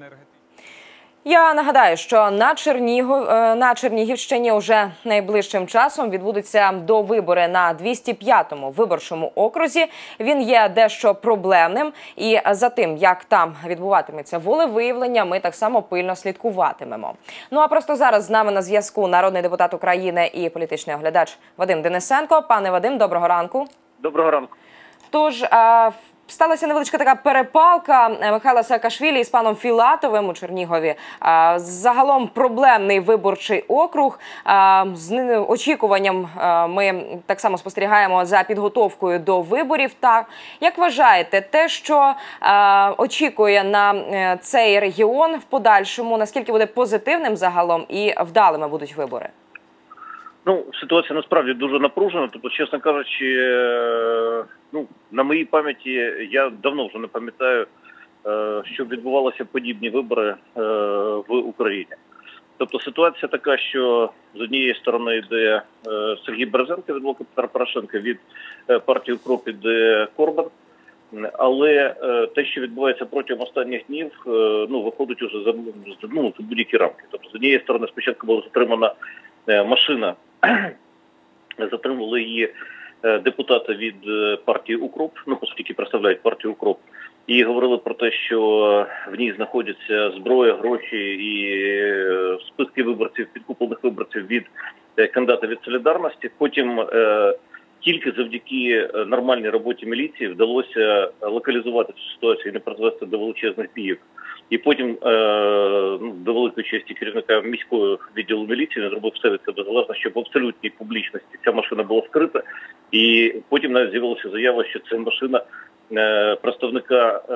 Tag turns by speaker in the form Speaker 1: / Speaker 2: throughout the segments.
Speaker 1: енергетичні.
Speaker 2: Я нагадаю, що на Чернігов е, на Чернігівщині вже найближчим часом відбудуться до вибори на 205-му виборчому окрузі. Він є дещо проблемним, і за тим, як там відбуватиметься волевиявлення, ми так само пильно слідкуватимемо. Ну а просто зараз з нами на зв'язку народний депутат України і політичний оглядач Вадим Денисенко. Пане Вадим, доброго ранку.
Speaker 3: Доброго ранку.
Speaker 2: Тож а, сталася невеличка така перепалка е, Михайла Саакашвілі із паном Філатовим у Чернігові. Загалом проблемний виборчий округ. З очікуванням ми так само спостерігаємо за підготовкою до виборів. Та як вважаєте, те, що очікує на е, цей регіон в подальшому, наскільки буде позитивним загалом і вдалими будуть вибори?
Speaker 3: Ну, ситуація насправді дуже напружена. Тобто, чесно кажучи, е, ну на моїй пам'яті я давно вже не пам'ятаю, е, щоб відбувалися подібні вибори е, в Україні. Тобто ситуація така, що з однієї сторони йде е, Сергій Березенко від блоку Петра Порошенка, від партії «Укроп» іде Корбан. Але те, що відбувається протягом останніх днів, ну виходить уже за ну, за будь-які рамки. Тобто, з однієї сторони, спочатку була затримана машина, затримали її е, депутати від е, партії Укроп, ну оскільки представляють партію Укроп, і говорили про те, що в ній знаходяться зброя, гроші і е, списки виборців, підкуплених виборців від кандидата від солідарності. Потім тільки завдяки нормальній роботі міліції вдалося локалізувати цю ситуацію і не призвести до величезних бійок. І потім ну, до великої честі керівника міського відділу міліції не зробив все від себе залежно, щоб в абсолютній публічності ця машина була вскрита. І потім навіть з'явилася заява, що це машина е, представника е,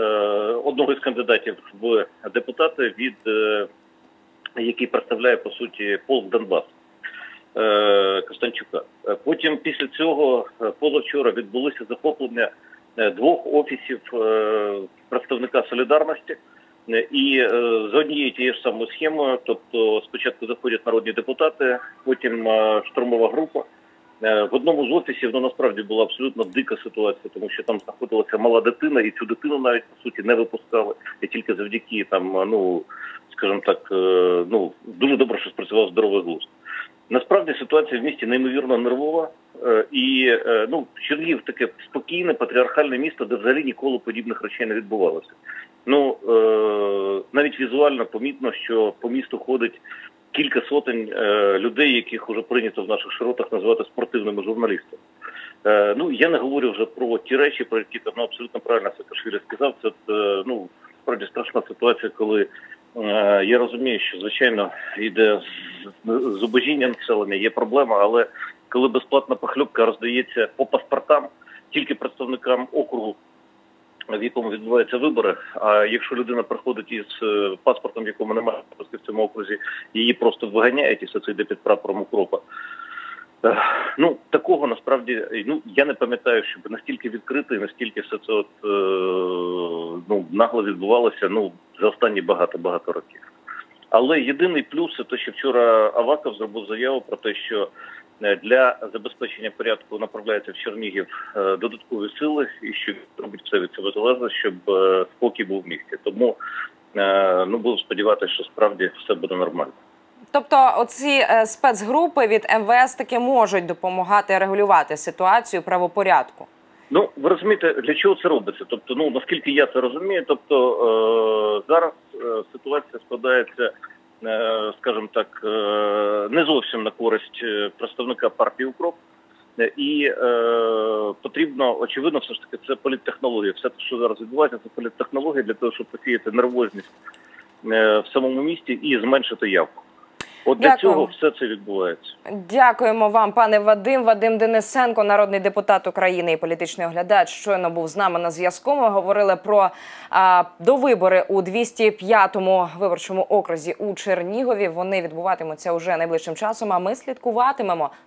Speaker 3: одного із кандидатів в депутати, від е, який представляє по суті полк Донбас. Костанчука. Потім після цього позавчора відбулося захоплення двох офісів представника солідарності. І за однією тією ж самою схемою, тобто спочатку заходять народні депутати, потім штурмова група. Е, В одному з офісів ну, насправді була абсолютно дика ситуація, тому що там знаходилася мала дитина, і цю дитину навіть по суті не випускали. І тільки завдяки там, ну скажімо так, е, ну дуже добре, що спрацював здоровий глузд. Насправді ситуація в місті неймовірно нервова. е, І ну, Чернігів таке спокійне, патріархальне місто, де взагалі ніколи подібних речей не відбувалося. Ну навіть візуально помітно, що по місту ходить кілька сотень е, людей, яких вже прийнято в наших широтах називати спортивними журналістами. Е, ну я не говорю вже про ті речі, про які там ну, абсолютно правильно Саакашвілі сказав. Це е, ну справді страшна ситуація, коли е, я розумію, що звичайно йде зубожіння населення, є проблема, але коли безплатна похлюбка роздається по паспортам тільки представникам округу, в якому відбуваються вибори. А якщо людина приходить із е, паспортом, в якому немає в цьому окрузі, її просто виганяють, і все це йде під прапором укропа. Е, Ну такого насправді ну я не пам'ятаю, щоб настільки відкрито і настільки все це от е, ну нагло відбувалося ну за останні багато багато років. Але єдиний плюс це те, що вчора Аваков зробив заяву про те, що для забезпечення порядку направляється в Чернігів е, додаткові сили, і що робить все від себе залежно, щоб е, спокій був в місті. Тому е, ну будемо сподіватися, що справді все буде нормально.
Speaker 2: Тобто, оці е, спецгрупи від МВС таки можуть допомагати регулювати ситуацію правопорядку.
Speaker 3: Ну ви розумієте, для чого це робиться? Тобто, ну наскільки я це розумію, тобто е, зараз е, ситуація складається, е, скажімо так, е, не зовсім на користь е, представника партії Укроп. Е, І е, потрібно, очевидно, все ж таки, це політтехнологія. Все те, що зараз відбувається, це політтехнологія для того, щоб посіяти нервозність е, в самому місті і зменшити явку. От для цього все це відбувається.
Speaker 2: Дякуємо вам, пане Вадим. Вадим Денисенко, народний депутат України і політичний оглядач, щойно був з нами на зв'язку. Ми говорили про а, довибори у 205-му виборчому окрузі у Чернігові. Вони відбуватимуться уже найближчим часом. А ми слідкуватимемо